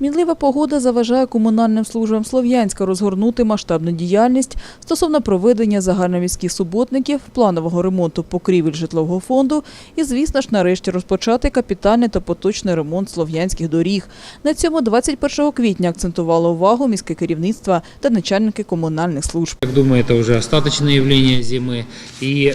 Мінлива погода заважає комунальним службам Слов'янська розгорнути масштабну діяльність стосовно проведення загальноміських суботників, планового ремонту покрівель житлового фонду і, звісно ж, нарешті розпочати капітальний та поточний ремонт слов'янських доріг. На цьому 21 квітня акцентувало увагу міське керівництво та начальники комунальних служб. Я думаю, это уже остаточное явление зимы. И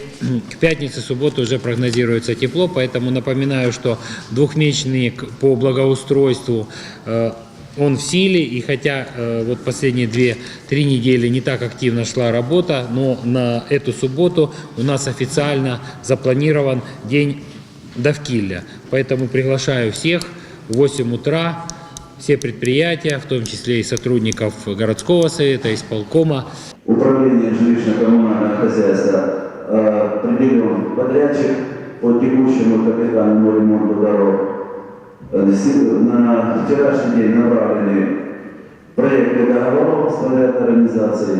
к пятнице, субботу уже прогнозируется тепло, поэтому напоминаю, что двухмесячный к- по благоустройству э, он в силе, и хотя э, вот последние 2-3 недели не так активно шла работа, но на эту субботу у нас официально запланирован день Довкилля. Поэтому приглашаю всех в 8 утра, все предприятия, в том числе и сотрудников городского совета, исполкома, Управление жилищно-коммунального хозяйства э, подрядчик по текущему капитальному ремонту дорог. Э, си- На вчерашний день направлены проекты договоров с ряд организаций.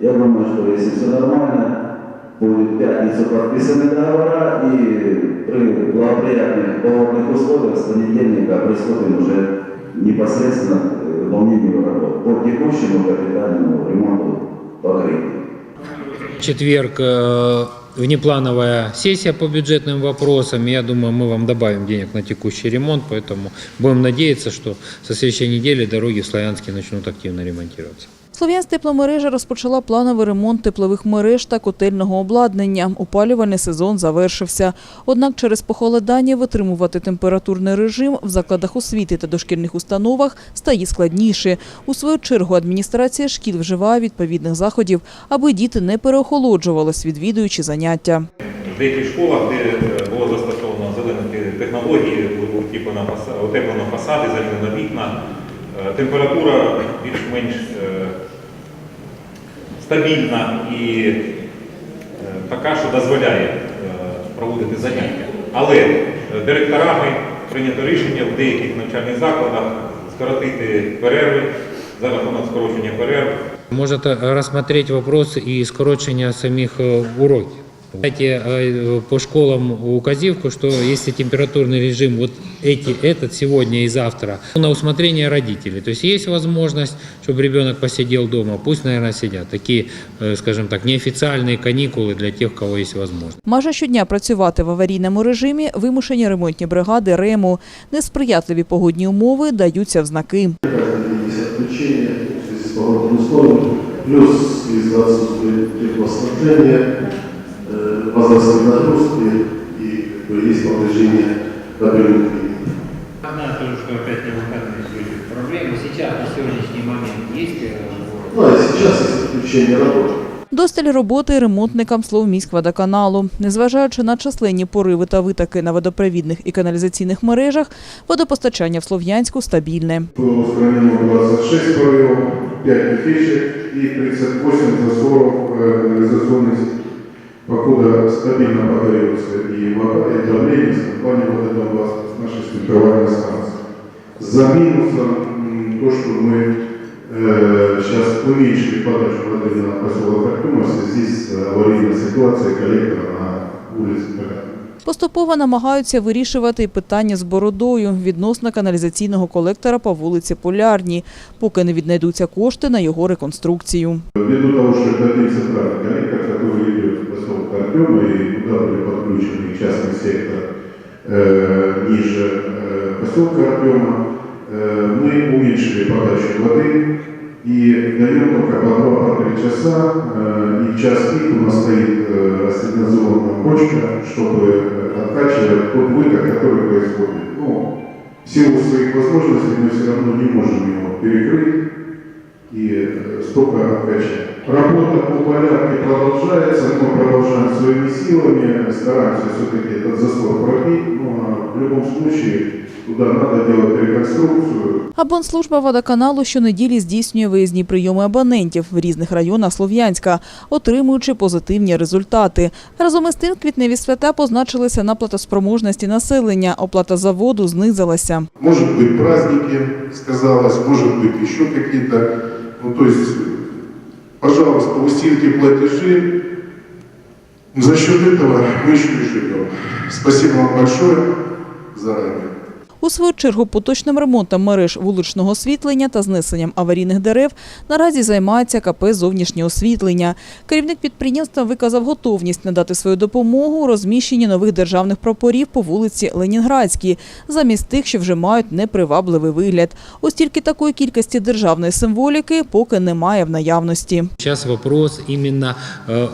Я думаю, что если все нормально, будет в пятницу подписаны договора и при благоприятных погодных условиях с понедельника приступим уже непосредственно к выполнению работ по текущему капитальному ремонту покрытия. В четверг э, внеплановая сессия по бюджетным вопросам. Я думаю, мы вам добавим денег на текущий ремонт, поэтому будем надеяться, что со следующей недели дороги в Славянске начнут активно ремонтироваться. Слов'янськ тепломережа розпочала плановий ремонт теплових мереж та котельного обладнання. Опалювальний сезон завершився. Однак через похолодання витримувати температурний режим в закладах освіти та дошкільних установах стає складніше. У свою чергу адміністрація шкіл вживає відповідних заходів, аби діти не переохолоджувались, відвідуючи заняття. В деяких школах, де е, було застосовано зелені технології, утеплено фасади, замінено вікна, е, температура більш-менш е, стабільна і е, така, що дозволяє е, проводити заняття. Але е, директорами прийнято рішення в деяких навчальних закладах скоротити перерви за рахунок скорочення перерв. Можете э, питання і скорочення самих э, уроков. Знаете, э, по школам указивку, что если температурный режим вот эти, этот сегодня и завтра на усмотрение родителей. То есть есть возможность, чтобы ребенок посидел дома, пусть, наверное, сидят. Такие, э, скажем так, неофициальные каникулы для тех, у кого есть возможность. Майже щодня працювати в аварійному режимі вимушені ремонтні бригади РЕМу. Несприятливі погодні умови даються в знаки. Каждый день есть отключение в связи с погодными условиями, плюс из-за отсутствия теплоснабжения, э, возрастной нагрузки и как бы, есть повреждение кабельных линий. Одна тоже, что опять не выходные были проблемы. Сейчас, на сегодняшний момент, есть э, в Ну а сейчас есть отключение работы. Досталь роботи ремонтникам Словміськводоканалу. Незважаючи на численні пориви та витоки на водопровідних і каналізаційних мережах, водопостачання в Слов'янську стабільне. Было устранено 26 порывов, 5 фишек и 38 засоров стабильно подается и вода, и давление с компанией «Вододонбасс» с нашей фильтровальной станции. За минусом м, то, что мы э, сейчас уменьшили подачу воды на поселок Артема в связи с аварийной ситуацией коллектора на улице Полярной. Поступово намагаються вирішувати і питання з бородою відносно каналізаційного колектора по вулиці Полярній, поки не віднайдуться кошти на його реконструкцію. Ввиду того, что это один центральный коллектор, Артема, и туда были подключены частный сектор э, ниже э, поселка Артема, э, мы уменьшили подачу воды и даем только по 2-3 часа, э, и в час пик у нас стоит э, рассредоточенная бочка, чтобы э, откачивать тот выток, который происходит. Ну, в силу своих возможностей мы все равно не можем его перекрыть и э, столько откачать. Работа по полярке продолжается, мы продолжаем своими силами, стараемся все-таки этот засор пробить, но в любом случае туда надо делать реконструкцию, Абонслужба водоканалу щонеділі здійснює виїзні прийоми абонентів в різних районах Слов'янська, отримуючи позитивні результати. Разом із тим, квітневі свята позначилися на платоспроможності населення. Оплата за воду знизилася. Может быть, праздники сказалось, может быть, еще какие-то. Ну, то есть, пожалуйста, усильте платежи. За счет этого мы еще и живем. Спасибо вам большое заранее. У свою чергу поточним ремонтом мереж вуличного освітлення та знесенням аварійних дерев наразі займається КП «Зовнішнє освітлення». Керівник підприємства виказав готовність надати свою допомогу у розміщенні нових державних прапорів по вулиці Ленінградській, замість тих, що вже мають непривабливий вигляд. Ось тільки такої кількості державної символіки поки немає в наявності. Сейчас вопрос именно э,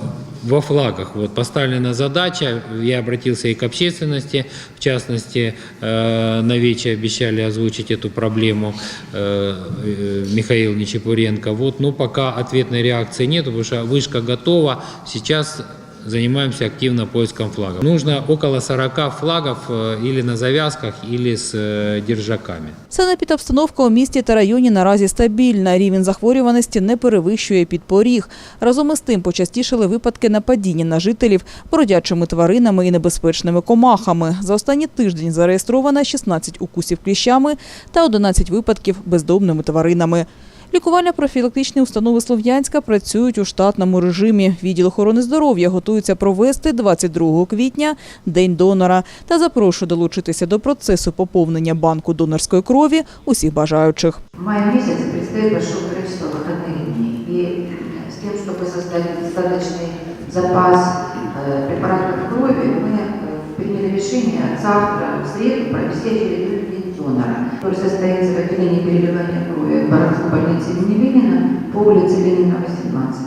во флагах. Вот поставлена задача, я обратился и к общественности, в частности, э, на Вече обещали озвучить эту проблему э, э, Михаил Нечепуренко. Вот, но пока ответной реакции нет, потому что вышка готова. Сейчас занимаемся активно поиском флагов. Нужно около 40 флагов э, или на завязках, или с э, держаками. Санепідобстановка у місті та районі наразі стабільна. Рівень захворюваності не перевищує підпоріг. Разом із тим почастішали випадки нападіння на жителів бродячими тваринами і небезпечними комахами. За останній тиждень зареєстровано 16 укусів кліщами та 11 випадків бездомними тваринами. Лікувально-профілактичні установи Слов'янська працюють у штатному режимі. Відділ охорони здоров'я готується провести 22 квітня День донора та запрошує долучитися до процесу поповнення банку донорської крові усіх бажаючих. В мае месяце предстоит большое количество выходных дней. И с тем, чтобы создать достаточный запас э, препаратов крови, мы э, приняли решение завтра, в среду, провести очередной день донора, который состоится в отделении переливания крови городской больницы имени Ленина по улице Ленина, 18.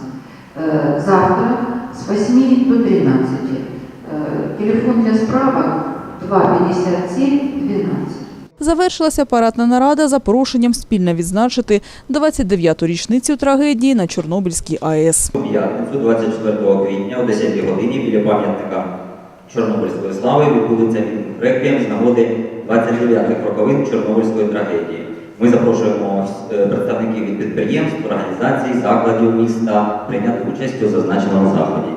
Э, Завтра с 8 до 13. Э, Телефон для справок 257 12. Завершилася парадна нарада за порушенням спільно відзначити 29-ту річницю трагедії на Чорнобильській АЕС. У п'ятницю, 24 квітня о 10 годині біля пам'ятника Чорнобильської слави відбудеться реквієм з нагоди 29-х роковин Чорнобильської трагедії. Ми запрошуємо е, представників від підприємств, організацій, закладів міста прийняти участь у зазначеному заході.